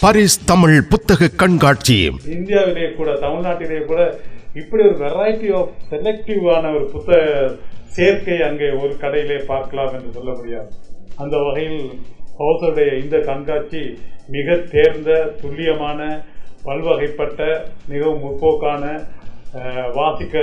பரிஸ் தமிழ் புத்தக கண்காட்சி. இந்தியாவிலேயே கூட தமிழ்நாட்டிலேயே கூட இப்படி ஒரு வெரைட்டி ஆஃப் செலக்டிவான ஒரு புத்தக சேர்க்கை அங்கே ஒரு கடையிலே பார்க்கலாம் என்று சொல்ல முடியாது. அந்த வகையில் ஹவுஸுடைய இந்த கண்காட்சி மிக தேர்ந்த துல்லியமான பல்வகைப்பட்ட மிகவும் முற்போக்கான வாசிக்க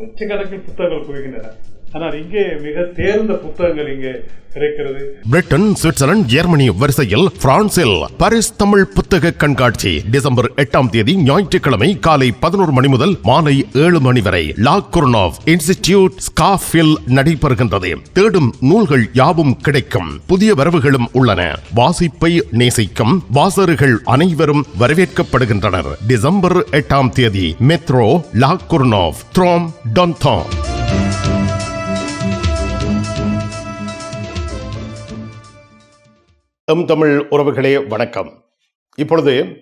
லட்சக்கணக்கில் புத்தகங்கள் குவிக்கின்றன ஆனால் இங்கே மிக தேர்ந்த புத்தகங்கள் இங்கே கிடைக்கிறது. பிரிட்டன் சுவிட்சர்லாந்து ஜெர்மனி வரிசையில் பிரான்சில் பாரிஸ் தமிழ் புத்தக கண்காட்சி டிசம்பர் எட்டாம் தேதி ஞாயிற்றுக்கிழமை காலை பதினோரு மணி முதல் மாலை ஏழு மணி வரை லா குர்னோவ் இன்ஸ்டிடியூட் ஸ்காஃபில் நடைபெறுகின்றது. தேடும் நூல்கள் யாவும் கிடைக்கும். புதிய வரவுகளும் உள்ளன. வாசிப்பை நேசிக்கும் வாசகர்கள் அனைவரும் வரவேற்கப்படுகின்றனர். டிசம்பர் எட்டாம் தேதி மெத்ரோ லா குர்னோவ் த்ரோம் டொன்டான் எம் தமிழ் உறவுகளே வணக்கம். இப்பொழுது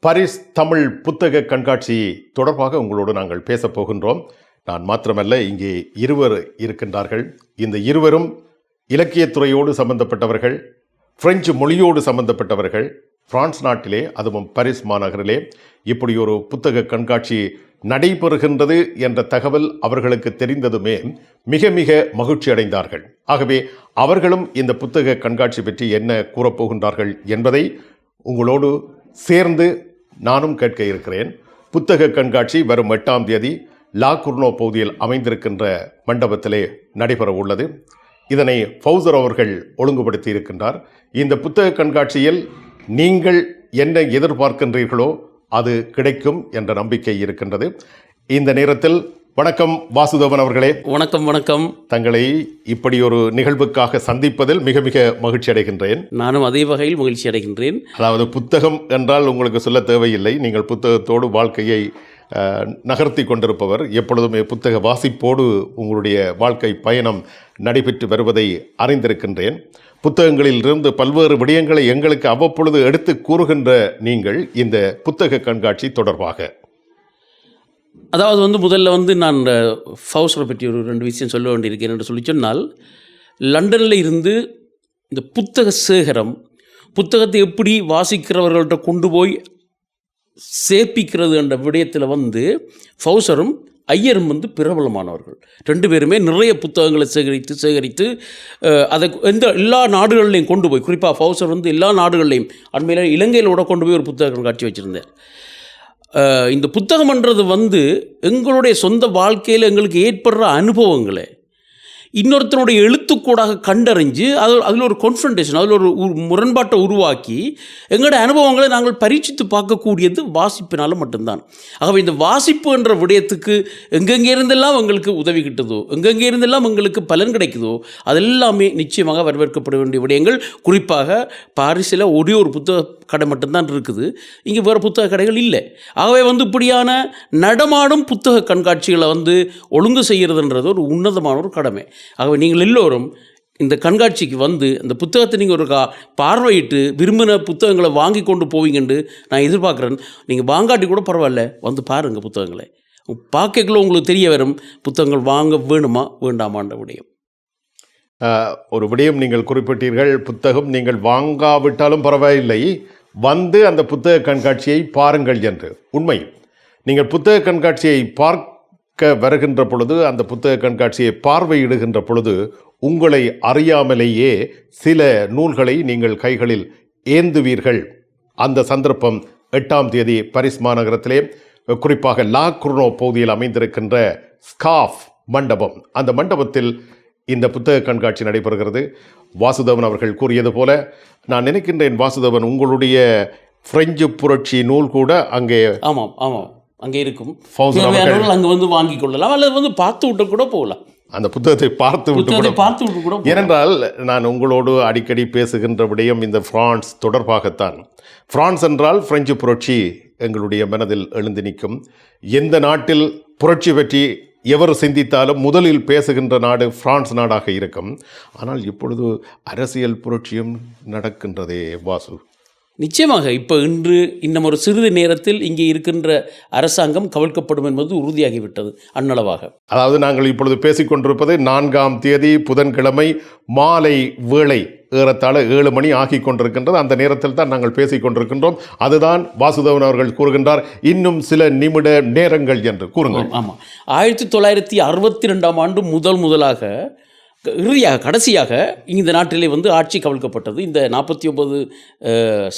பாரிஸ் தமிழ் புத்தக கண்காட்சி தொடர்பாக உங்களோடு நாங்கள் பேசப் போகின்றோம். நான் மாத்திரமல்ல இங்கே இருவர் இருக்கின்றார்கள். இந்த இருவரும் இலக்கியத்துறையோடு சம்பந்தப்பட்டவர்கள் பிரெஞ்சு மொழியோடு சம்பந்தப்பட்டவர்கள். பிரான்ஸ் நாட்டிலே அதுவும் பாரிஸ் மாநகரிலே. இப்படி ஒரு புத்தக கண்காட்சி நடைபெறுகின்றது என்ற தகவல் அவர்களுக்கு தெரிந்ததுமே மிக மிக மகிழ்ச்சி அடைந்தார்கள் ஆகவே அவர்களும் இந்த புத்தக கண்காட்சி பற்றி என்ன கூறப்போகின்றார்கள் என்பதை உங்களோடு சேர்ந்து நானும் கேட்க இருக்கிறேன். புத்தக கண்காட்சி வரும் எட்டாம் தேதி லா குர்னோ பகுதியில் அமைந்திருக்கின்ற மண்டபத்திலே நடைபெற உள்ளது. இதனை ஃபவுசர் அவர்கள் ஒழுங்குபடுத்தி இருக்கின்றார். இந்த புத்தக கண்காட்சியில் நீங்கள் என்ன எதிர்பார்க்கின்றீர்களோ அது கிடைக்கும் என்ற நம்பிக்கை இருக்கின்றது. இந்த நேரத்தில் வணக்கம் வாசுதேவன் அவர்களே. வணக்கம் வணக்கம். தங்களை இப்படி ஒரு நிகழ்வுக்காக சந்திப்பதில் மிக மிக மகிழ்ச்சி அடைகின்றேன். நானும் அதே வகையில் மகிழ்ச்சி அடைகின்றேன். அதாவது புத்தகம் என்றால் உங்களுக்கு சொல்ல தேவையில்லை. நீங்கள் புத்தகத்தோடு வாழ்க்கையை நகர்த்தி கொண்டிருப்பவர். எப்பொழுதுமே புத்தக வாசிப்போடு உங்களுடைய வாழ்க்கை பயணம் நடைபெற்று வருவதை அறிந்திருக்கின்றேன். புத்தகங்களில் இருந்து பல்வேறு விடயங்களை எங்களுக்கு அவ்வப்பொழுது எடுத்து கூறுகின்ற நீங்கள் இந்த புத்தக கண்காட்சி தொடர்பாக. அதாவது வந்து முதல்ல வந்து நான் ஃபவுசரை பற்றி ஒரு ரெண்டு விஷயம் சொல்ல வேண்டியிருக்கேன் என்று சொல்லி சொன்னால் லண்டனில் இருந்து இந்த புத்தக சேகரம் புத்தகத்தை எப்படி வாசிக்கிறவர்கள்ட்ட கொண்டு போய் சேர்ப்பிக்கிறது என்ற விடயத்தில் வந்து ஃபவுசரும் ஐயரும் வந்து பிரபலமானவர்கள். ரெண்டு பேருமே நிறைய புத்தகங்களை சேகரித்து சேகரித்து அதை எந்த எல்லா நாடுகள்லையும் கொண்டு போய் குறிப்பாக ஃபவுசர் வந்து எல்லா நாடுகள்லையும் அண்மையில் இலங்கையில் கூட கொண்டு போய் ஒரு புத்தகம் கண்காட்சி வச்சுருந்தார். இந்த புத்தகம்ன்றது வந்து எங்களுடைய சொந்த வாழ்க்கையில் எங்களுக்கு ஏற்படுற அனுபவங்களை. இன்னொருத்தனுடைய எழுத்துக்கூடாக கண்டறிஞ்சு அது அதில் ஒரு கான்ஃபன்டேஷன் அதில் ஒரு முரண்பாட்டை உருவாக்கி எங்களுடைய அனுபவங்களை நாங்கள் பரீட்சித்து பார்க்கக்கூடியது வாசிப்பினால் மட்டும்தான். ஆகவே இந்த வாசிப்பு என்ற விடயத்துக்கு எங்கெங்கே இருந்தெல்லாம் எங்களுக்கு உதவி கிட்டதோ எங்கெங்கே இருந்தெல்லாம் எங்களுக்கு பலன் கிடைக்குதோ அதெல்லாமே நிச்சயமாக வரவேற்கப்பட வேண்டிய விடயங்கள். குறிப்பாக பாரிஸில் ஒரே ஒரு புத்தக கடை மட்டும்தான் இருக்குது. இங்கே வேறு புத்தக கடைகள் இல்லை. ஆகவே வந்து இப்படியான நடமாடும் புத்தக கண்காட்சிகளை வந்து ஒழுங்கு செய்கிறதுன்றது ஒரு உன்னதமான ஒரு கடமை. ஆகவே நீங்கள் எல்லோரும் இந்த கண்காட்சிக்கு வந்து இந்த புத்தகத்தை நீங்கள் ஒரு கா பார்வையிட்டு விரும்பின புத்தகங்களை வாங்கி கொண்டு போவீங்கன்னு நான் எதிர்பார்க்குறேன். நீங்கள் வாங்காட்டி கூட பரவாயில்ல. வந்து பாருங்கள் புத்தகங்களை. பார்க்கக்குள்ள உங்களுக்கு தெரிய வரும் புத்தகங்கள் வாங்க வேணுமா வேண்டாமான்ற விடயம். ஒரு விடயம் நீங்கள் குறிப்பிட்டீர்கள். புத்தகம் நீங்கள் வாங்காவிட்டாலும் பரவாயில்லை. வந்து அந்த புத்தக கண்காட்சியை பாருங்கள் என்று. உண்மை. நீங்கள் புத்தக கண்காட்சியை பார்க்க வருகின்ற பொழுது அந்த புத்தக கண்காட்சியை பார்வையிடுகின்ற பொழுது உங்களை அறியாமலேயே சில நூல்களை நீங்கள் கைகளில் ஏந்துவீர்கள். அந்த சந்தர்ப்பம் எட்டாம் தேதி பரிஸ் மாநகரத்திலே குறிப்பாக லா குர்னோ பகுதியில் அமைந்திருக்கின்ற ஸ்காஃப் மண்டபம். அந்த மண்டபத்தில் இந்த புத்தக கண்காட்சி நடைபெறுகிறது. வாசுதேவன் அவர்கள் கூறியது போல நான் நினைக்கின்றேன் வாசுதேவன் உங்களுடைய பிரெஞ்சு புரட்சி நூல் கூட அங்கே ஆமாம் ஆமாம். அங்கே இருக்கும். தேவையானவர்கள் அங்கே வந்து வாங்கி கொள்ளலாம். அல்லது வந்து பார்த்து விட்டு கூட போகலாம். அந்த புத்தகத்தை பார்த்து விட்டு கூட பார்த்து விட்டு கூட. ஏனென்றால் நான் உங்களோடு அடிக்கடி பேசுகின்ற விடயம் இந்த பிரான்ஸ் தொடர்பாகத்தான். பிரான்ஸ் என்றால் பிரெஞ்சு புரட்சி எங்களுடைய மனதில் எழுந்து நிற்கும். எந்த நாட்டில் புரட்சி பற்றி எவர் சிந்தித்தாலும் முதலில் பேசுகின்ற நாடு பிரான்ஸ் நாடாக இருக்கும். ஆனால் இப்பொழுது அரசியல் புரட்சியும் நடக்கின்றதே வாசு. நிச்சயமாக இப்போ இன்று இன்னும் ஒரு சிறிது நேரத்தில் இங்கே இருக்கின்ற அரசாங்கம் கவிழ்க்கப்படும் என்பது உறுதியாகிவிட்டது அன்னளவாக. அதாவது நாங்கள் இப்பொழுது பேசிக்கொண்டிருப்பது நான்காம் தேதி புதன்கிழமை மாலை வேளை ஏறத்தாழ ஏழு மணி ஆகிக் கொண்டிருக்கின்றது. அந்த நேரத்தில் தான் நாங்கள் பேசிக் கொண்டிருக்கின்றோம். அதுதான் வாசுதேவன் அவர்கள் கூறுகின்றார். இன்னும் சில நிமிட நேரங்கள் என்று கூறுங்கள். ஆமாம் ஆயிரத்தி தொள்ளாயிரத்தி அறுபத்தி ரெண்டாம் ஆண்டு முதல் முதலாக இறுதியாக கடைசியாக இந்த நாட்டிலே வந்து ஆட்சி கவிழ்க்கப்பட்டது. இந்த நாற்பத்தி ஒன்பது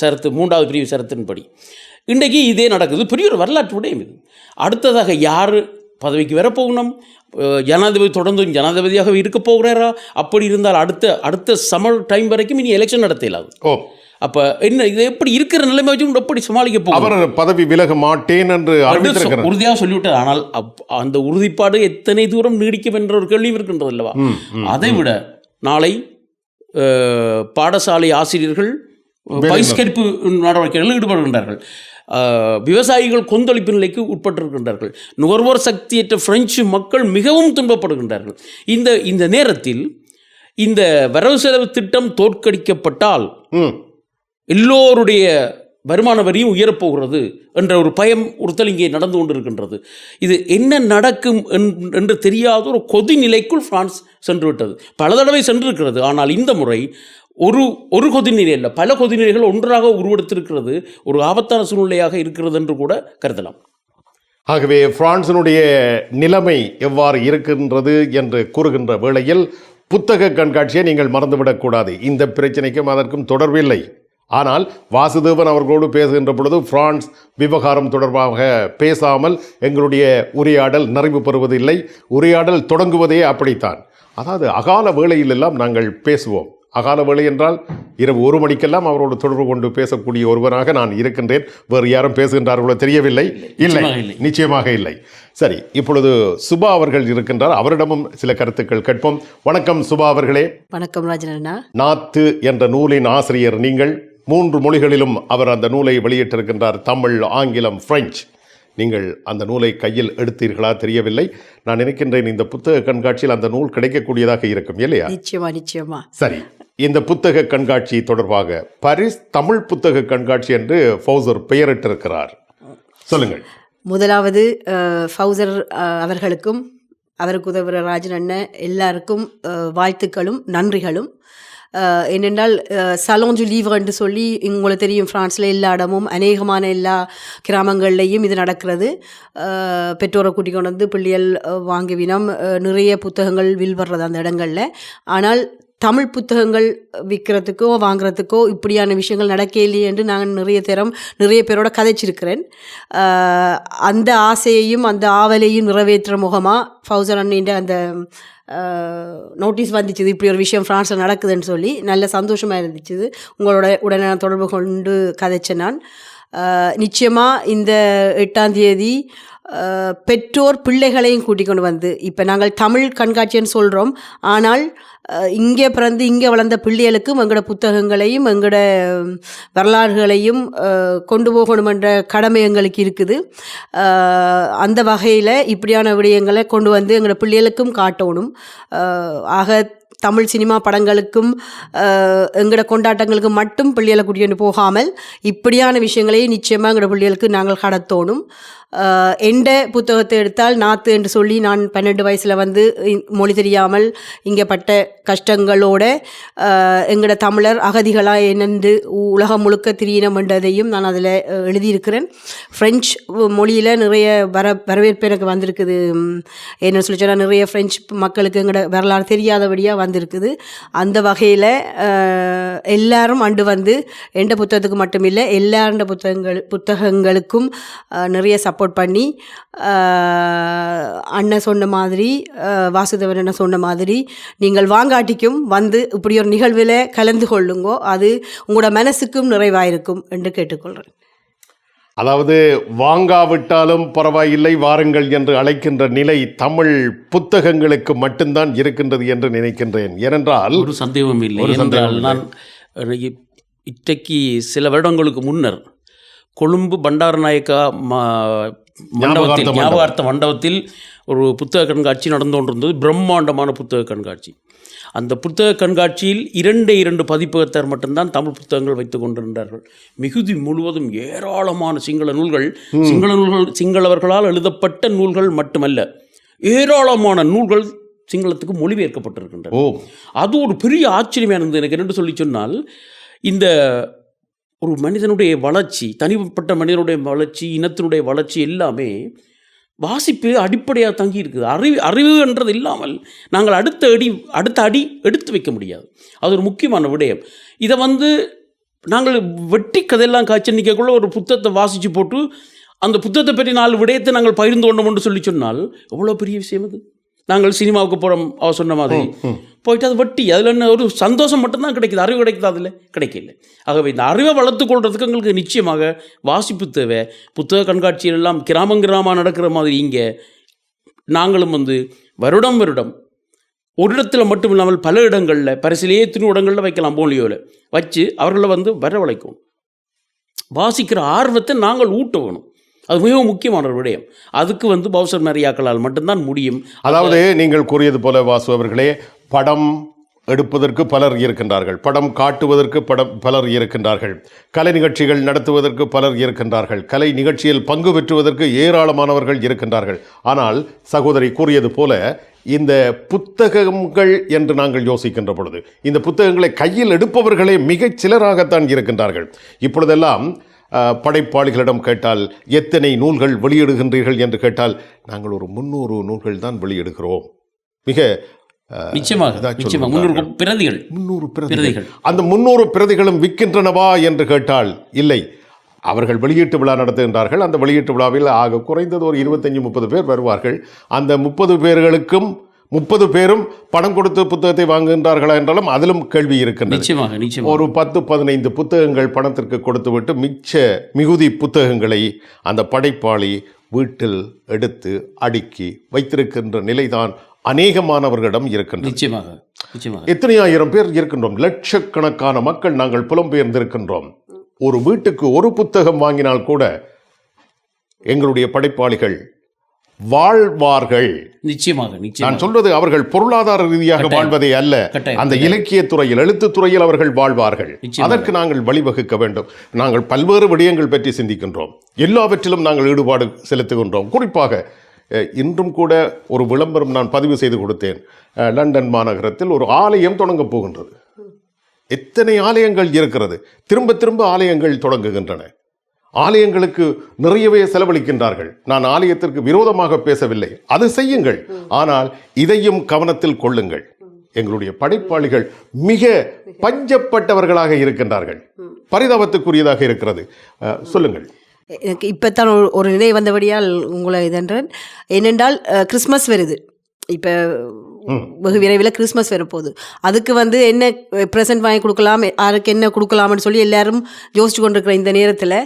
சரத்து மூன்றாவது பிரிவு சரத்தின்படி. இன்றைக்கு இதே நடக்குது. பெரிய ஒரு வரலாற்று விடயம் இது. அடுத்ததாக யார் பதவிக்கு வரப்போகணும்? ஜனாதிபதி தொடர்ந்து ஜனாதிபதியாக இருக்க போகிறாரா? அப்படி இருந்தால் அடுத்த அடுத்த சமல் டைம் வரைக்கும் இனி எலெக்ஷன் நடத்த இயலாது ஓ அப்போ என்ன இது எப்படி இருக்கிற நிலைமை வச்சு எப்படி சமாளிக்க போகும் அவர் பதவி விலக மாட்டேன் என்று உறுதியாக சொல்லிவிட்டார். ஆனால் அந்த உறுதிப்பாடு எத்தனை தூரம் நீடிக்கும் என்ற ஒரு கேள்வியும் இருக்கின்றது அல்லவா. அதை விட நாளை பாடசாலை ஆசிரியர்கள் பகிஷ்கரிப்பு நடவடிக்கைகளில் ஈடுபடுகின்றார்கள். விவசாயிகள் கொந்தளிப்பு நிலைக்கு உட்பட்டிருக்கின்றார்கள். நுகர்வோர் சக்தியற்ற பிரெஞ்சு மக்கள் மிகவும் துன்பப்படுகின்றார்கள். இந்த இந்த நேரத்தில் இந்த வரவு செலவு திட்டம் தோற்கடிக்கப்பட்டால். எல்லோருடைய வருமான வரியும் உயரப்போகிறது என்ற ஒரு பயம் ஒருத்தல் இங்கே நடந்து கொண்டிருக்கின்றது. இது என்ன நடக்கும் என்- என்று தெரியாத ஒரு கொதி நிலைக்குள் பிரான்ஸ் சென்று விட்டது பல தடவை சென்றிருக்கிறது. ஆனால் இந்த முறை ஒரு ஒரு கொதிநிலை இல்லை பல கொதிநிலைகள் ஒன்றாக உருவெடுத்திருக்கிறது. ஒரு ஆபத்தான சூழ்நிலையாக இருக்கிறது என்று கூட கருதலாம். ஆகவே பிரான்சினுடைய நிலைமை எவ்வாறு இருக்கின்றது என்று கூறுகின்ற வேளையில் புத்தக கண்காட்சியை நீங்கள் மறந்துவிடக்கூடாது. இந்த பிரச்சனைக்கும் அதற்கும் தொடர்பில்லை. ஆனால் வாசுதேவன் அவர்களோடு பேசுகின்ற பொழுது பிரான்ஸ் விவகாரம் தொடர்பாக பேசாமல் எங்களுடைய உரையாடல் நிறைவு பெறுவதில்லை உரையாடல் தொடங்குவதே அப்படித்தான். அதாவது அகால வேளையிலெல்லாம் நாங்கள் பேசுவோம். அகால வேளை என்றால் இரவு ஒரு மணிக்கெல்லாம் அவரோடு தொடர்பு கொண்டு பேசக்கூடிய ஒருவனாக நான் இருக்கின்றேன். வேறு யாரும் பேசுகின்றார்களோ தெரியவில்லை. இல்லை. நிச்சயமாக இல்லை. நிச்சயமாக இல்லை. சரி இப்பொழுது சுபா அவர்கள் இருக்கின்றார். அவரிடமும் சில கருத்துக்கள் கேட்போம். வணக்கம் சுபா அவர்களே. வணக்கம் ராஜனண்ணா நாத்து என்ற நூலின் ஆசிரியர் நீங்கள். மூன்று மொழிகளிலும் அவர் அந்த நூலை வெளியிட்டிருக்கின்றார். தமிழ் ஆங்கிலம் பிரெஞ்சு. நீங்கள் அந்த நூலை கையில் எடுத்தீர்களா தெரியவில்லை. நான் நினைக்கின்றேன் இந்த புத்தக கண்காட்சியில் அந்த நூல் கிடைக்கக்கூடியதாக இருக்கும் இல்லையா? நிச்சயமா நிச்சயமா. சரி இந்த புத்தக கண்காட்சி தொடர்பாக பாரிஸ் தமிழ் புத்தக கண்காட்சி என்று ஃபௌசர் பெயரிட்டிருக்கிறார். சொல்லுங்கள். முதலாவது ஃபௌசர் அவர்களுக்கும் அவருக்கு உதவுற ராஜன் அண்ணன் எல்லாருக்கும் வாழ்த்துக்களும் நன்றிகளும். என்னென்றால் சலோஞ்சு லீவர் என்று சொல்லி உங்களுக்கு தெரியும் ஃப்ரான்ஸில் எல்லா இடமும் அநேகமான எல்லா கிராமங்கள்லேயும் இது நடக்கிறது. பெற்றோரை கூட்டிக் கொண்டு வந்து பிள்ளைகள் வாங்குவினம் நிறைய புத்தகங்கள் வில்வர்றது அந்த இடங்களில். ஆனால் தமிழ் புத்தகங்கள் விற்கிறதுக்கோ வாங்குறதுக்கோ இப்படியான விஷயங்கள் நடக்கலையே என்று நான் நிறைய தரம் நிறைய பேரோட கதைச்சிருக்கிறேன். அந்த ஆசையையும் அந்த ஆவலையும் நிறைவேற்றுற முகமாக ஃபவுசர் அண்ணின்ற அந்த நோட்டீஸ் வந்துச்சு இப்படி ஒரு விஷயம் ஃப்ரான்ஸில் நடக்குதுன்னு சொல்லி நல்ல சந்தோஷமாக இருந்துச்சு உங்களோட உடனே நான் தொடர்பு கொண்டு கதைச்சேன் நான். நிச்சயமாக இந்த எட்டாம் தேதி பெற்றோர் பிள்ளைகளையும் கூட்டிக் கொண்டு வந்து இப்போ நாங்கள் தமிழ் கண்காட்சின்னு சொல்கிறோம் ஆனால் இங்கே பிறந்து இங்கே வளர்ந்த பிள்ளைகளுக்கும் எங்களோட புத்தகங்களையும் எங்களோட வரலாறுகளையும் கொண்டு போகணுமென்ற கடமை எங்களுக்கு இருக்குது. அந்த வகையில் இப்படியான விடயங்களை கொண்டு வந்து எங்களோட பிள்ளைகளுக்கும் காட்டணும். ஆக தமிழ் சினிமா படங்களுக்கும் எங்களோட கொண்டாட்டங்களுக்கு மட்டும் பிள்ளைகளை கூட்டிகிட்டு போகாமல் இப்படியான விஷயங்களை நிச்சயமாக எங்களோட பிள்ளைகளுக்கு நாங்கள் கடத்தோணும். ஆஹ் எந்த புத்தகத்தை எடுத்தால் நாத்து என்று சொல்லி நான் பன்னெண்டு வயசில் வந்து இ- மொழி தெரியாமல் இங்கே பட்ட கஷ்டங்களோட எங்களோட தமிழர் அகதிகளாக என்னென்று உலகம் முழுக்க திரியனம் என்றதையும் நான் அதில் எழுதியிருக்கிறேன். ஃப்ரெஞ்சு மொழியில் நிறைய வர வரவேற்பு எனக்கு வந்திருக்குது. என்ன சொல்லி சொன்னால் நிறைய ஃப்ரெஞ்சு மக்களுக்கு எங்களோட வரலாறு தெரியாதபடியாக வந்திருக்குது. அந்த வகையில் எல்லாரும் அண்டு வந்து எந்த புத்தகத்துக்கு மட்டும் இல்லை எல்லாருடைய புத்தகங்கள் புத்தகங்களுக்கும் நிறைய சப் சப்போர்ட் பண்ணி அண்ணன் சொன்ன மாதிரி வாசுதேவன் அண்ணன் சொன்ன மாதிரி நீங்கள் வாங்காட்டிக்கும் வந்து இப்படி ஒரு நிகழ்வில் கலந்து கொள்ளுங்கோ அது உங்களோட மனசுக்கும் நிறைவாயிருக்கும் என்று கேட்டுக்கொள்கிறேன் அதாவது வாங்காவிட்டாலும் பரவாயில்லை வாருங்கள் என்று அழைக்கின்ற நிலை தமிழ் புத்தகங்களுக்கு மட்டும்தான் இருக்கின்றது என்று நினைக்கின்றேன். ஏனென்றால் ஒரு சந்தேகமும் இல்லை. என்றால் நான் இன்றைக்கு சில வருடங்களுக்கு முன்னர் கொழும்பு பண்டாரநாயக்கா மண்டபத்தில். ஞாபகார்த்த மண்டபத்தில் ஒரு புத்தக கண்காட்சி நடந்து கொண்டிருந்தது பிரம்மாண்டமான புத்தக கண்காட்சி. அந்த புத்தக கண்காட்சியில் இரண்டே இரண்டு பதிப்பகத்தார் மட்டும்தான் தமிழ் புத்தகங்கள் வைத்துக் கொண்டிருந்தார்கள். மிகுதி முழுவதும் ஏராளமான சிங்கள நூல்கள் சிங்கள நூல்கள் சிங்களவர்களால் எழுதப்பட்ட நூல்கள் மட்டுமல்ல ஏராளமான நூல்கள் சிங்களத்துக்கு மொழிபெயர்க்கப்பட்டிருக்கின்றன. ஓ. அது ஒரு பெரிய ஆச்சரியமாக இருந்தது எனக்கு என்னென்று சொல்லி சொன்னால் இந்த ஒரு மனிதனுடைய வளர்ச்சி தனிப்பட்ட மனிதனுடைய வளர்ச்சி இனத்தினுடைய வளர்ச்சி எல்லாமே வாசிப்பு அடிப்படையாக தங்கி இருக்குது அறிவு அறிவு என்றது இல்லாமல் நாங்கள் அடுத்த அடி அடுத்த அடி எடுத்து வைக்க முடியாது. அது ஒரு முக்கியமான விடயம். இதை வந்து நாங்கள் வெட்டி கதையெல்லாம் காய்ச்சி நிற்கக்குள்ள ஒரு புத்தகத்தை வாசித்து போட்டு அந்த புத்தகத்தை பற்றி நாலு விடயத்தை நாங்கள் பகிர்ந்து கொண்டோம் என்று சொல்லி சொன்னால் எவ்வளோ பெரிய விஷயம் அது? நாங்கள் சினிமாவுக்கு போகிறோம் அவ சொன்ன மாதிரி. போயிட்டு அது வட்டி அதில் என்ன ஒரு சந்தோஷம் மட்டும்தான் கிடைக்குது அறிவு கிடைக்குது அதில்? கிடைக்கல. ஆகவே இந்த அறிவை வளர்த்துக் கொள்றதுக்கு எங்களுக்கு நிச்சயமாக வாசிப்பு தேவை. புத்தக கண்காட்சிகள் எல்லாம் கிராமம் கிராமம் நடக்கிற மாதிரி இங்கே நாங்களும் வந்து வருடம் வருடம் ஒரு இடத்துல மட்டும் இல்லாமல் பல இடங்களில் பரிசிலேயே எத்தனை இடங்களில் வைக்கலாம் போலியோவில் வச்சு அவர்களை வந்து வரவழைக்கும். வாசிக்கிற ஆர்வத்தை நாங்கள் ஊட்ட வேணும் அது மிகவும் முக்கியமான ஒரு விடயம். அதுக்கு வந்து பௌசர் மரியாக்களால் மட்டும்தான் முடியும். அதாவது நீங்கள் கூறியது போல வாசு அவர்களே படம் எடுப்பதற்கு பலர் இருக்கின்றார்கள். படம் காட்டுவதற்கு படம் பலர் இருக்கின்றார்கள். கலை நிகழ்ச்சிகள் நடத்துவதற்கு பலர் இருக்கின்றார்கள். கலை நிகழ்ச்சியில் பங்கு பெற்றுவதற்கு ஏராளமானவர்கள் இருக்கின்றார்கள். ஆனால் சகோதரி கூறியது போல இந்த புத்தகங்கள் என்று நாங்கள் யோசிக்கின்ற பொழுது இந்த புத்தகங்களை கையில் எடுப்பவர்களே மிகச் சிலராகத்தான் இருக்கின்றார்கள். இப்பொழுதெல்லாம் படைப்பாளிகளிடம் கேட்டால் எத்தனை நூல்கள் வெளியிடுகின்றீர்கள்? என்று கேட்டால் நாங்கள் ஒரு முந்நூறு நூல்கள் தான் வெளியிடுகிறோம். மிக நிச்சயமாக சொல்லுகிறார்கள். முன்னூறு பிரதிகள். பிரதிகள். பிரதிகள். அந்த முந்நூறு பிரதிகளும் விற்கின்றனவா என்று கேட்டால் இல்லை. அவர்கள் வெளியீட்டு விழா நடத்துகின்றார்கள். அந்த வெளியீட்டு விழாவில் ஆக குறைந்தது ஒரு இருபத்தஞ்சி முப்பது பேர் வருவார்கள். அந்த முப்பது பேர்களுக்கும் முப்பது பேரும் பணம் கொடுத்து புத்தகத்தை வாங்குகின்றார்களா என்றாலும் அதிலும் கேள்வி இருக்கின்றது. ஒரு பத்து பதினைந்து புத்தகங்கள் பணத்திற்கு கொடுத்துவிட்டு மிச்ச மிகுதி புத்தகங்களை அந்த படைப்பாளி வீட்டில் எடுத்து அடுக்கி வைத்திருக்கின்ற நிலைதான் அநேகமானவர்களிடம் இருக்கின்றது. நிச்சயமாக எத்தனை ஆயிரம் பேர் இருக்கின்றோம். லட்சக்கணக்கான மக்கள் நாங்கள் புலம்பெயர்ந்திருக்கின்றோம். ஒரு வீட்டுக்கு ஒரு புத்தகம் வாங்கினால் கூட எங்களுடைய படைப்பாளிகள் வாழ்வார்கள். நிச்சயமாக நான் சொல்வது அவர்கள் பொருளாதார ரீதியாக. வாழ்வதே அல்ல. அந்த இலக்கிய துறையில் எழுத்துத் துறையில் அவர்கள் வாழ்வார்கள். அதற்கு நாங்கள் வழிவகுக்க வேண்டும். நாங்கள் பல்வேறு விடயங்கள் பற்றி சிந்திக்கின்றோம். எல்லாவற்றிலும் நாங்கள் ஈடுபாடு செலுத்துகின்றோம். குறிப்பாக இன்றும் கூட ஒரு விளம்பரம் நான் பதிவு செய்து கொடுத்தேன். லண்டன் மாநகரத்தில் ஒரு ஆலயம் தொடங்கப் போகின்றது. எத்தனை ஆலயங்கள் இருக்கிறது? திரும்ப திரும்ப ஆலயங்கள் தொடங்குகின்றன. ஆலயங்களுக்கு நிறையவே செலவழிக்கின்றார்கள். நான் ஆலயத்திற்கு விரோதமாக பேசவில்லை. அது செய்யுங்கள். ஆனால் இதையும் கவனத்தில் கொள்ளுங்கள். எங்களுடைய படைப்பாளிகள் மிக பஞ்சப்பட்டவர்களாக இருக்கின்றார்கள். பரிதாபத்துக்குரியதாக இருக்கிறது. சொல்லுங்கள். எனக்கு இப்போத்தான் ஒரு ஒரு நிலை வந்தபடியால் உங்களை இதென்றேன். ஏனென்றால் கிறிஸ்மஸ் வருது. இப்போ வெகு விரைவில் கிறிஸ்மஸ் வரப்போகுது. அதுக்கு வந்து என்ன ப்ரெசென்ட் வாங்கி கொடுக்கலாம் யாருக்கு என்ன கொடுக்கலாம்னு சொல்லி எல்லாரும் யோசிச்சு கொண்டிருக்கிற இந்த நேரத்தில்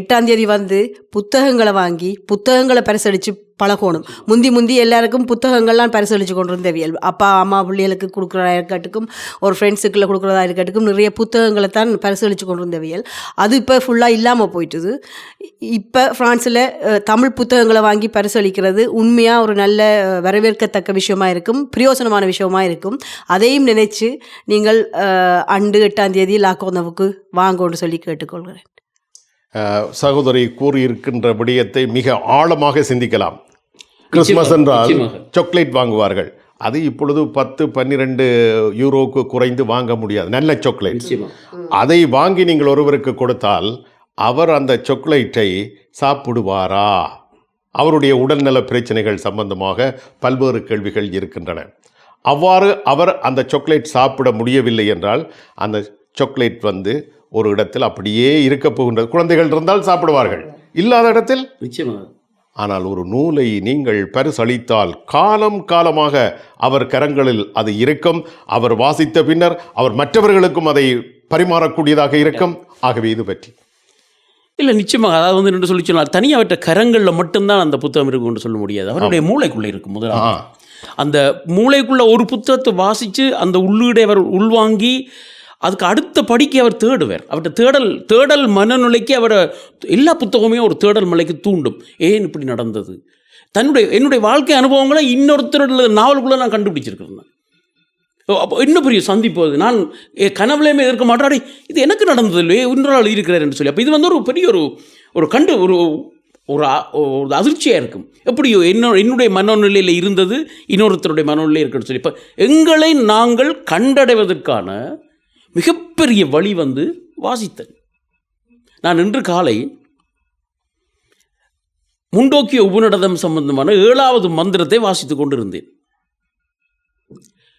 எட்டாம் தேதி வந்து புத்தகங்களை வாங்கி புத்தகங்களை பரிசடித்து பழகணும். முந்தி முந்தி எல்லாருக்கும் புத்தகங்கள்லாம் பரிசளித்து கொண்டு இருந்தவியல் அப்பா அம்மா பிள்ளைகளுக்கு கொடுக்குறதா இருக்கட்டும் ஒரு ஃப்ரெண்ட்ஸுக்குள்ள கொடுக்குறதா இருக்கட்டும் நிறைய புத்தகங்களை தான் பரிசளிச்சு கொண்டு இருந்தவியல் அது இப்போ ஃபுல்லாக இல்லாமல் போயிட்டுது. இப்போ ஃப்ரான்ஸில் தமிழ் புத்தகங்களை வாங்கி பரிசளிக்கிறது உண்மையாக ஒரு நல்ல வரவேற்கத்தக்க விஷயமா இருக்கும் பிரயோசனமான விஷயமா இருக்கும். அதையும் நினைச்சு நீங்கள் அண்டு எட்டாம் தேதி லாக்கோனவுக்கு வாங்கன்னு சொல்லி கேட்டுக்கொள்கிறேன். சகோதரி கூறியிருக்கின்ற விடயத்தை மிக ஆழமாக சிந்திக்கலாம். கிறிஸ்மஸ் என்றால். சாக்லேட் வாங்குவார்கள். அது இப்பொழுது பத்து பன்னிரெண்டு யூரோக்கு குறைந்து வாங்க முடியாது. நல்ல சாக்லேட் அதை வாங்கி நீங்கள் ஒருவருக்கு கொடுத்தால் அவர் அந்த சாக்லேட்டை சாப்பிடுவாரா? அவருடைய உடல்நல பிரச்சனைகள் சம்பந்தமாக பல்வேறு கேள்விகள் இருக்கின்றன. அவ்வாறு அவர் அந்த சாக்லேட் சாப்பிட முடியவில்லை என்றால் அந்த சாக்லேட் வந்து ஒரு இடத்தில் அப்படியே இருக்க போகின்றது. குழந்தைகள் இருந்தால் சாப்பிடுவார்கள். இல்லாத இடத்தில் நிச்சயமாக. ஆனால் ஒரு நூலை நீங்கள் பரிசளித்தால் காலம் காலமாக அவர் கரங்களில் அது இருக்கும். அவர் வாசித்த பின்னர் அவர் மற்றவர்களுக்கும் அதை பரிமாறக்கூடியதாக இருக்கும். ஆகவே இது பற்றி. இல்லை நிச்சயமாக அதாவது வந்து என்ன சொல்லி சொன்னால் தனியாக அவற்ற கரங்களில் மட்டும்தான் அந்த புத்தகம் இருக்கும்னு சொல்ல முடியாது. அவருடைய மூளைக்குள்ளே இருக்கும் ஆ. முதலாவது அந்த மூளைக்குள்ள ஒரு புத்தகத்தை வாசித்து அந்த உள்ளீடை அவர் உள்வாங்கி அதுக்கு அடுத்த படிக்கு அவர் தேடுவார். அவர்கிட்ட தேடல் தேடல் மனநிலைக்கு அவரை எல்லா புத்தகமே ஒரு தேடல் மலைக்கு தூண்டும். ஏன் இப்படி நடந்தது? தன்னுடைய என்னுடைய வாழ்க்கை அனுபவங்களை இன்னொருத்தரோட நாவலுக்குள்ளே நான் கண்டுபிடிச்சிருக்கிறேன் அப்போ இன்னும் பெரிய சந்திப்பு அது நான் என் கனவுலையுமே இருக்க மாட்டாடே இது எனக்கு நடந்தது இல்லையே இன்னொரு இருக்கிறார் என்று சொல்லி. அப்போ இது வந்து ஒரு பெரிய ஒரு ஒரு கண்டு ஒரு ஒரு ஒரு அதிர்ச்சியாக இருக்கும். எப்படியோ என்ன என்னுடைய மனநிலையில் இருந்தது இன்னொருத்தருடைய மனநிலையில் இருக்குன்னு சொல்லி. இப்போ எங்களை நாங்கள் கண்டடைவதற்கான மிகப்பெரிய வழி வந்து வாசித்தல். நான் இன்று காலை முண்டோக்கிய உபநடதம் சம்பந்தமான ஏழாவது மந்திரத்தை வாசித்துக் கொண்டிருந்தேன்.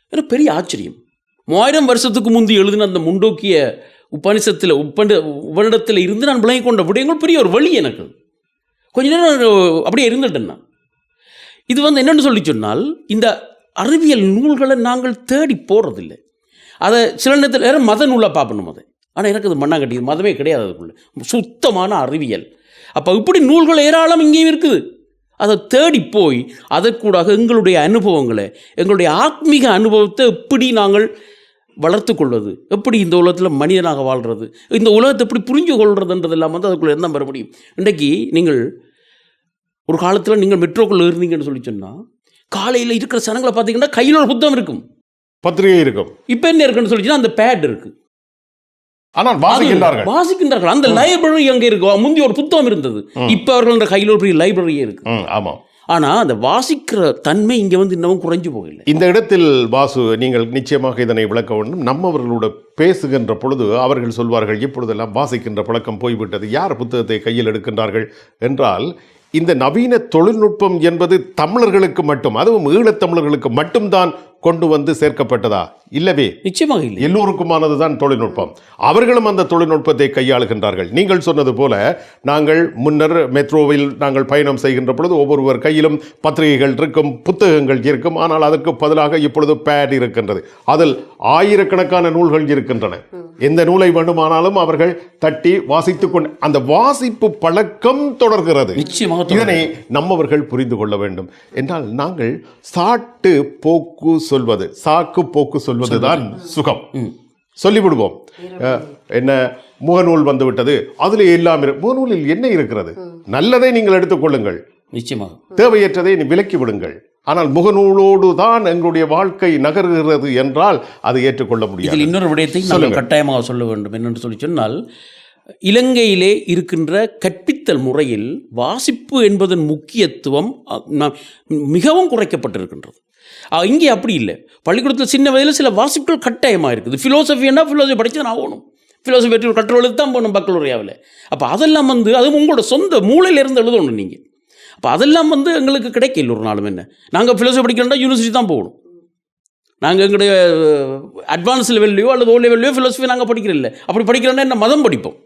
எனக்கு பெரிய ஆச்சரியம். மூவாயிரம் வருஷத்துக்கு முந்தி எழுதின அந்த முண்டோக்கிய உபனிஷத்தில் உப்பண்ட உபனிடத்தில் இருந்து நான் விளங்கி கொண்ட விடயங்கள் பெரிய ஒரு வழி எனக்கு. கொஞ்ச நேரம் அப்படியே இருந்துட்டேன் நான். இது வந்து என்னென்னு சொல்லி சொன்னால் இந்த அறிவியல் நூல்களை நாங்கள் தேடி போகிறதில்லை அதை சில நேரத்தில் வேறு மத நூலாக பார்க்கணும் அதை. ஆனால் எனக்கு அது மண்ணாங்கட்டி இது மதமே கிடையாது அதுக்குள்ள. சுத்தமான அறிவியல். அப்போ இப்படி நூல்கள் ஏராளம் இங்கேயும் இருக்குது. அதை தேடி போய் அதற்கூடாக எங்களுடைய அனுபவங்களை எங்களுடைய ஆத்மீக அனுபவத்தை எப்படி நாங்கள் வளர்த்து கொள்வது? எப்படி இந்த உலகத்தில் மனிதனாக வாழ்கிறது இந்த உலகத்தை எப்படி புரிஞ்சு கொள்றதுன்றதெல்லாம் வந்து அதுக்குள்ளே என்ன பெற முடியும்? இன்றைக்கு நீங்கள் ஒரு காலத்தில் நீங்கள் மெட்ரோக்குள்ளே இருந்தீங்கன்னு சொல்லி சொன்னால் காலையில் இருக்கிற சனங்களை பார்த்தீங்கன்னா கையில் ஒரு புத்தகம் இருக்கும். பத்திரிகை இருக்கும். இப்போ என்ன இருக்குன்னு சொல்லிச்சுன்னா அந்த பேட் இருக்கு. ஆனால் வாசிக்கின்றார்கள். வாசிக்கின்றார்கள். அந்த லைப்ரரி அங்கே இருக்கு முந்தி ஒரு புத்தகம் இருந்தது. இப்போ அவர்கள் கையில் ஒரு பெரிய லைப்ரரியே இருக்கு. ஆமாம் ஆனால் அந்த வாசிக்கிற தன்மை இங்கே வந்து இன்னமும் குறைஞ்சு போகலை. இந்த இடத்தில் வாசு நீங்கள் நிச்சயமாக இதனை விளக்க வேண்டும். நம்மவர்களோட பேசுகின்ற பொழுது அவர்கள் சொல்வார்கள் இப்பொழுதெல்லாம் வாசிக்கின்ற பழக்கம் போய்விட்டது. யார் புத்தகத்தை கையில் எடுக்கின்றார்கள்? என்றால் இந்த நவீன தொழில்நுட்பம் என்பது தமிழர்களுக்கு மட்டும் அதுவும் ஈழத்தமிழர்களுக்கு மட்டும்தான் கொண்டு வந்து சேர்க்கப்பட்டதா? இல்லவே. நிச்சயமாக இல்லை. எல்லோருக்குமானதுதான் தொழில்நுட்பம். அவர்களும் அந்த தொழில்நுட்பத்தை கையாளுகின்றார்கள். நீங்கள் சொன்னது போல நாங்கள் முன்னர் மெட்ரோவில் நாங்கள் பயணம் செய்கின்ற பொழுது ஒவ்வொருவர் கையிலும் பத்திரிகைகள் இருக்கும் புத்தகங்கள் இருக்கும். ஆனால் அதற்கு பதிலாக இப்பொழுது பேட் இருக்கின்றது. அதில் ஆயிரக்கணக்கான நூல்கள் இருக்கின்றன. எந்த நூலை வேண்டுமானாலும் அவர்கள் தட்டி வாசித்துக் கொண்டு அந்த வாசிப்பு பழக்கம் தொடர்கிறது. நிச்சயமாக. இதனை நம்மவர்கள் புரிந்து கொள்ள வேண்டும். என்றால் நாங்கள் சாட்டு போக்கு சொல்வது சாக்கு போக்கு சொல்வதுதான் சுகம். சொல்லிவிடுவோம். என்ன முகநூல் வந்து விட்டது அதில் எல்லாம் முகநூலில் என்ன இருக்கிறது? நல்லதை நீங்கள் எடுத்துக்கொள்ளுங்கள் நிச்சயமாக. தேவையற்றதை நீ விலக்கி விடுங்கள். ஆனால் முகநூலோடு தான் எங்களுடைய வாழ்க்கை நகர்கிறது என்றால் அது ஏற்றுக்கொள்ள முடியாது. இன்னொரு விடயத்தை நாங்கள் கட்டாயமாக சொல்ல வேண்டும். என்னென்று சொல்லி சொன்னால் இலங்கையிலே இருக்கின்ற கற்பித்தல் முறையில் வாசிப்பு என்பதன் முக்கியத்துவம் மிகவும் குறைக்கப்பட்டிருக்கின்றது. இங்கே அப்படி இல்லை. பள்ளிக்கூடத்தில் சின்ன வயதில் சில வாசிப்புகள் கட்டாயமாக இருக்குது ஃபிலோசஃபின்னா ஃபிலோசஃபி படித்து நான் ஆகணும் ஃபிலோசஃபி பற்றி ஒரு தான் போகணும் பக்கலுரையாவில். அப்போ அதெல்லாம் வந்து அது உங்களோட சொந்த மூளையிலேருந்து எழுதணும் நீங்கள் அப்போ அதெல்லாம் வந்து எங்களுக்கு கிடைக்கல ஒரு நாளும் என்ன. நாங்கள் ஃபிலோசஃபி படிக்கணும்னா யூனிவர்சிட்டி தான் போகணும். நாங்கள் எங்களுடைய அட்வான்ஸ் லெவல்லையோ அல்லது ஓ லெவல்லையோ ஃபிலோசஃபி நாங்கள் படிக்கிறதில்ல. அப்படி படிக்கிறோன்னா என்ன? மதம் படிப்போம்.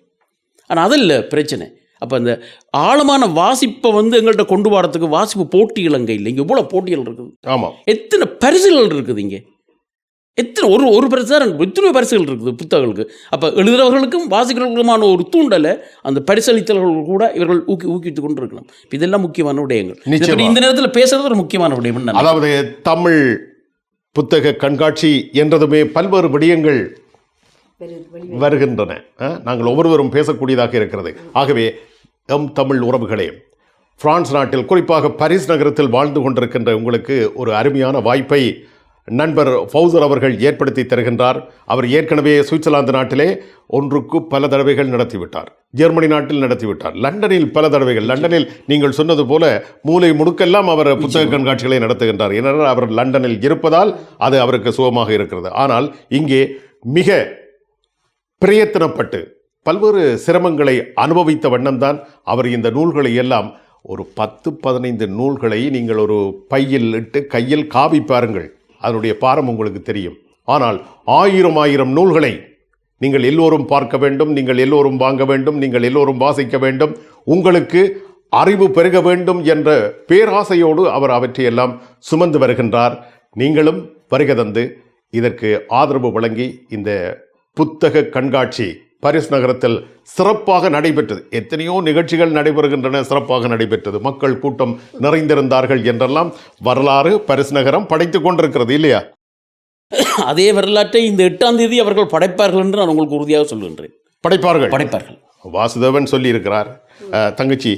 ஆனால் அதில் பிரச்சனை. அப்போ அந்த ஆழமான வாசிப்பை வந்து எங்கள்கிட்ட கொண்டு வரத்துக்கு வாசிப்பு போட்டிகள் அங்கே இல்லை. இங்கே எவ்வளோ போட்டிகள் இருக்குது? ஆமாம் எத்தனை பரிசுகள் இருக்குது இங்கே? எத்தனை ஒரு ஒரு பரிசு தான் எத்தனை பரிசுகள் இருக்குது புத்தகங்களுக்கு. அப்போ எழுதுகிறவர்களுக்கும் வாசிக்கிறவர்களுமான ஒரு தூண்டலை அந்த பரிசளித்தல்கள் கூட இவர்கள் ஊக்கி ஊக்குவித்து கொண்டு இருக்கணும் இதெல்லாம் முக்கியமான விடயங்கள். இந்த நேரத்தில் பேசுறது ஒரு முக்கியமான விடயம் அதாவது தமிழ் புத்தக கண்காட்சி என்றதுமே பல்வேறு விடயங்கள் வருகின்றன. நாங்கள் ஒவ்வொருவரும் பேசக்கூடியதாக இருக்கிறது. ஆகவே எம் தமிழ் உறவுகளே பிரான்ஸ் நாட்டில் குறிப்பாக பாரிஸ் நகரத்தில் வாழ்ந்து கொண்டிருக்கின்ற உங்களுக்கு ஒரு அருமையான வாய்ப்பை நண்பர் ஃபவுசர் அவர்கள் ஏற்படுத்தி தருகின்றார். அவர் ஏற்கனவே சுவிட்சர்லாந்து நாட்டிலே ஒன்றுக்கு பல தடவைகள் நடத்திவிட்டார். ஜெர்மனி நாட்டில் நடத்திவிட்டார். லண்டனில் பல தடவைகள். லண்டனில் நீங்கள் சொன்னது போல மூலை முடுக்கெல்லாம் அவர் புத்தக கண்காட்சிகளை நடத்துகின்றார். ஏனென்றால் அவர் லண்டனில் இருப்பதால் அது அவருக்கு சுகமாக இருக்கிறது. ஆனால் இங்கே மிக பிரயத்தனப்பட்டு பல்வேறு சிரமங்களை அனுபவித்த வண்ணம்தான் அவர் இந்த நூல்களை எல்லாம் ஒரு பத்து பதினைந்து நூல்களை நீங்கள் ஒரு பையில் இட்டு கையில் காவி பாருங்கள். அதனுடைய பாரம் உங்களுக்கு தெரியும். ஆனால் ஆயிரம் ஆயிரம் நூல்களை நீங்கள் எல்லோரும் பார்க்க வேண்டும் நீங்கள் எல்லோரும் வாங்க வேண்டும் நீங்கள் எல்லோரும் வாசிக்க வேண்டும் உங்களுக்கு அறிவு பெருக வேண்டும் என்ற பேராசையோடு அவர் அவற்றையெல்லாம் சுமந்து வருகின்றார். நீங்களும் வருக தந்து இதற்கு ஆதரவு வழங்கி இந்த புத்தக கண்காட்சி பாரிஸ் நகரத்தில் சிறப்பாக நடைபெற்றது. எத்தனையோ நிகழ்ச்சிகள் நடைபெறுகின்றன சிறப்பாக நடைபெற்றது. மக்கள் கூட்டம் நிறைந்திருந்தார்கள் என்றெல்லாம் வரலாறு பாரிஸ் நகரம் படைத்துக் கொண்டிருக்கிறது இல்லையா? அதே வரலாற்றை இந்த எட்டாம் தேதி அவர்கள் படைப்பார்கள் என்று நான் உங்களுக்கு உறுதியாக சொல்கின்றேன். படைப்பார்கள்? படைப்பார்கள். வாசுதேவன் சொல்லி இருக்கிறார் தங்கச்சி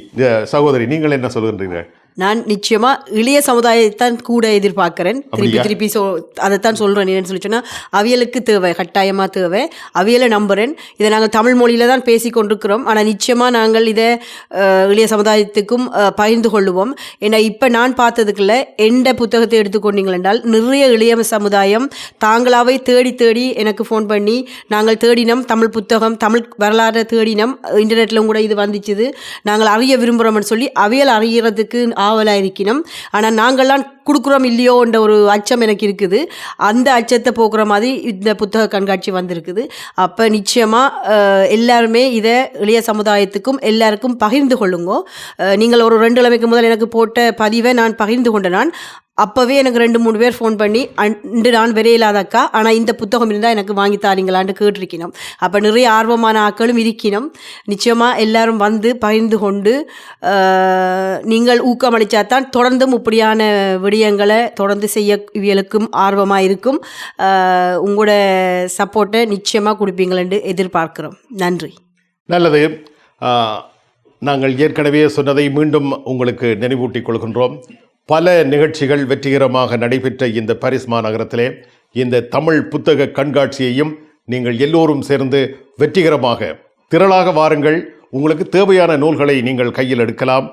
சகோதரி நீங்கள் என்ன சொல்கின்றீர்கள்? நான் நிச்சயமா இளைய சமுதாயத்தான் கூட எதிர்பார்க்கிறேன். திருப்பி? திருப்பி சொ அதைத்தான் சொல்றேன். என்னன்னு சொல்லி சொன்னா அவியலுக்கு தேவை கட்டாயமா தேவை. அவியலை நம்புறேன். இதை நாங்கள் தமிழ் மொழியில தான் பேசி கொண்டிருக்கிறோம். ஆனா நிச்சயமா நாங்கள் இதை இளைய சமுதாயத்துக்கும் பகிர்ந்து கொள்ளுவோம். ஏன்னா இப்ப நான் பார்த்ததுக்குள்ள எந்த புத்தகத்தை எடுத்துக்கொண்டீங்கள் என்றால் நிறைய இளைய சமுதாயம் தாங்களாவே தேடி தேடி எனக்கு ஃபோன் பண்ணி நாங்கள் தேடினோம் தமிழ் புத்தகம் தமிழ் வரலாறு தேடினோம். இன்டர்நெட்ல கூட இது வந்துச்சுது நாங்கள் அறிய விரும்புகிறோம்னு சொல்லி அவியல் அறியறதுக்கு ஆவலாக இருக்கணும் ஆனால் நாங்கள்லாம் கொடுக்குறோம் இல்லையோன்ற ஒரு அச்சம் எனக்கு இருக்குது. அந்த அச்சத்தை போக்குற மாதிரி இந்த புத்தக கண்காட்சி வந்திருக்குது. அப்போ நிச்சயமாக எல்லாருமே இதை இளைய சமுதாயத்துக்கும் எல்லாருக்கும் பகிர்ந்து கொள்ளுங்க. நீங்கள் ஒரு ரெண்டு இளமைக்கு முதல் எனக்கு போட்ட பதிவை நான் பகிர்ந்து கொண்ட நான் அப்போவே எனக்கு ரெண்டு மூணு பேர் ஃபோன் பண்ணி அண்டு நான் விரையில்லாதக்கா ஆனால் இந்த புத்தகம் இருந்தால் எனக்கு வாங்கி தாரீங்களான்னு கேட்டிருக்கணும் அப்போ நிறைய ஆர்வமான ஆக்களும் இருக்கணும் நிச்சயமாக எல்லாரும் வந்து பகிர்ந்து கொண்டு நீங்கள் ஊக்கமளித்தா தான் தொடர்ந்தும் இப்படியான விடயங்களை தொடர்ந்து செய்ய இவளுக்கும் ஆர்வமாக இருக்கும் உங்களோட சப்போர்ட்டை நிச்சயமாக கொடுப்பீங்களென்று எதிர்பார்க்கிறோம். நன்றி. நல்லது. நாங்கள் ஏற்கனவே சொன்னதை மீண்டும் உங்களுக்கு நினைவூட்டிக் கொள்கின்றோம். பல நிகழ்ச்சிகள் வெற்றிகரமாக நடைபெற்ற இந்த பாரிஸ் மாநகரத்திலே இந்த தமிழ் புத்தக கண்காட்சியையும் நீங்கள் எல்லோரும் சேர்ந்து வெற்றிகரமாக திரளாக வாருங்கள். உங்களுக்கு தேவையான நூல்களை நீங்கள் கையில் எடுக்கலாம்.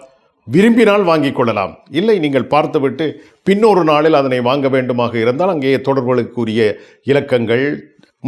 விரும்பினால் வாங்கிக் கொள்ளலாம். இல்லை நீங்கள் பார்த்துவிட்டு பின்னொரு நாளில் அதனை வாங்க வேண்டுமாக இருந்தால் அங்கே தொடர்புகளுக்குரிய இலக்கங்கள்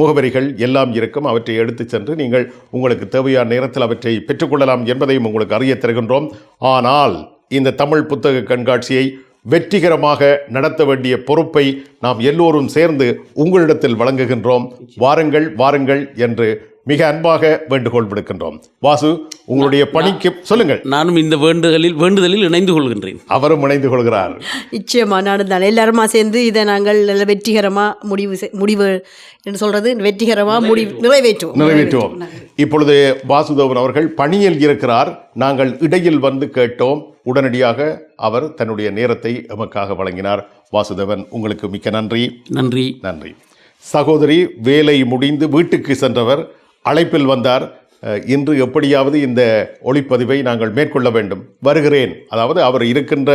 முகவரிகள் எல்லாம் இருக்கும். அவற்றை எடுத்துச் சென்று நீங்கள் உங்களுக்கு தேவையான நேரத்தில் அவற்றை பெற்றுக்கொள்ளலாம் என்பதையும் உங்களுக்கு அறிய தருகின்றோம். ஆனால் இந்த தமிழ் புத்தக கண்காட்சியை வெற்றிகரமாக நடத்த வேண்டிய பொறுப்பை நாம் எல்லோரும் சேர்ந்து உங்களிடத்தில் வழங்குகின்றோம். வாருங்கள் வாருங்கள் என்று மிக அன்பாக வேண்டுகோள் விடுக்கின்றோம். வாசு உங்களுடைய பணிக்கு சொல்லுங்கள். நானும் இந்த வேண்டுதலில் வேண்டுதலில் இணைந்து கொள்கின்றேன். அவரும் இணைந்து கொள்கிறார். நிச்சயமா நான் தான். எல்லாருமா சேர்ந்து இதை நாங்கள் நல்ல வெற்றிகரமாக முடிவு செய்- முடிவு என்ன சொல்றது வெற்றிகரமாக முடிவு நிறைவேற்றுவோம். நிறைவேற்றுவோம். இப்பொழுது வாசுதேவன் அவர்கள் பணியில் இருக்கிறார். நாங்கள் இடையில் வந்து கேட்டோம். உடனடியாக அவர் தன்னுடைய நேரத்தை எமக்காக வழங்கினார். வாசுதேவன் உங்களுக்கு மிக்க நன்றி. நன்றி. நன்றி. சகோதரி வேலை முடிந்து வீட்டுக்கு சென்றவர். அழைப்பில் வந்தார். இன்று எப்படியாவது இந்த ஒளிப்பதிவை நாங்கள் மேற்கொள்ள வேண்டும். வருகிறேன். அதாவது அவர் இருக்கின்ற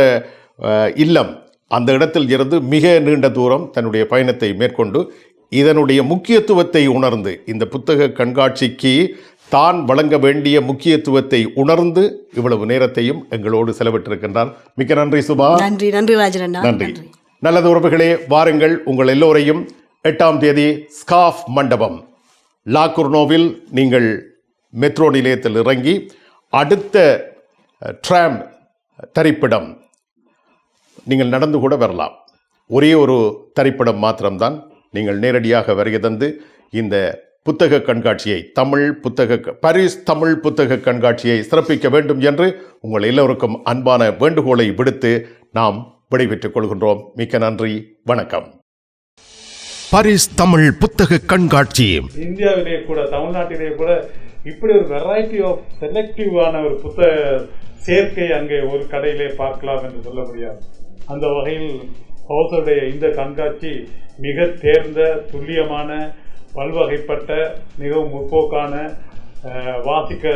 இல்லம் அந்த இடத்தில் இருந்து மிக நீண்ட தூரம் தன்னுடைய பயணத்தை மேற்கொண்டு இதனுடைய முக்கியத்துவத்தை உணர்ந்து இந்த புத்தக கண்காட்சிக்கு தான் வழங்க வேண்டிய முக்கியத்துவத்தை உணர்ந்து இவ்வளவு நேரத்தையும் எங்களோடு செலவிட்டிருக்கின்றார். மிக்க நன்றி சுபா. நன்றி நன்றி ராஜனண்ணா நன்றி. நல்லது உறவுகளே. வாருங்கள். உங்கள் எல்லோரையும் எட்டாம் தேதி ஸ்காஃப் மண்டபம். லாக்குர்னோவில் நீங்கள் மெட்ரோ நிலையத்தில் இறங்கி அடுத்த ட்ராம் தரிப்பிடம் நீங்கள் நடந்து கூட வரலாம். ஒரே ஒரு தரிப்பிடம் மாத்திரம்தான் நீங்கள் நேரடியாக வருகை தந்து இந்த புத்தக கண்காட்சியை தமிழ் புத்தக பாரிஸ் தமிழ் புத்தக கண்காட்சியை சிறப்பிக்க வேண்டும் என்று உங்கள் எல்லோருக்கும் அன்பான வேண்டுகோளை விடுத்து நாம் விடைபெற்றுக் கொள்கின்றோம். மிக்க நன்றி. வணக்கம். பாரிஸ் தமிழ் புத்தக கண்காட்சி. இந்தியாவிலேயே கூட தமிழ்நாட்டிலேயே கூட இப்படி ஒரு வெரைட்டி ஆஃப் செலக்டிவான ஒரு புத்தக சேர்க்கை அங்கே ஒரு கடையிலே பார்க்கலாம் என்று சொல்ல முடியாது. அந்த வகையில் ஹவுஸுடைய இந்த கண்காட்சி மிக தேர்ந்த துல்லியமான பல்வகைப்பட்ட மிகவும் முற்போக்கான வாசிக்க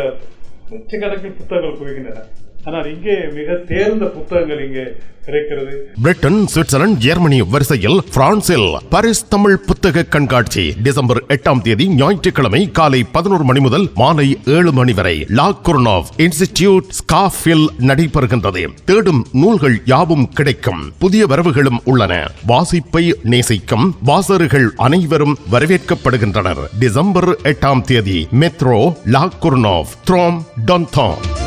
லட்சக்கணக்கில் புத்தகங்கள் குவிக்கின்றன ஆனால் இங்கே மிக தேர்ந்த புத்தகங்கள் இங்கே கிடைக்கிறது. பிரிட்டன் சுவிட்சர்லாந்து ஜெர்மனி வரிசையில் பிரான்சில் பாரிஸ் தமிழ் புத்தக கண்காட்சி டிசம்பர் எட்டாம் தேதி ஞாயிற்றுக்கிழமை காலை பதினோரு மணி முதல் மாலை ஏழு மணி வரை லா குர்னோவ் இன்ஸ்டிடியூட் ஸ்காஃபில் நடைபெறுகின்றது. தேடும் நூல்கள் யாவும் கிடைக்கும். புதிய வரவுகளும் உள்ளன. வாசிப்பை நேசிக்கும் வாசகர்கள் அனைவரும் வரவேற்கப்படுகின்றனர். டிசம்பர் எட்டாம் தேதி மெத்ரோ லா குர்னோவ் த்ரோம் டொன்தான்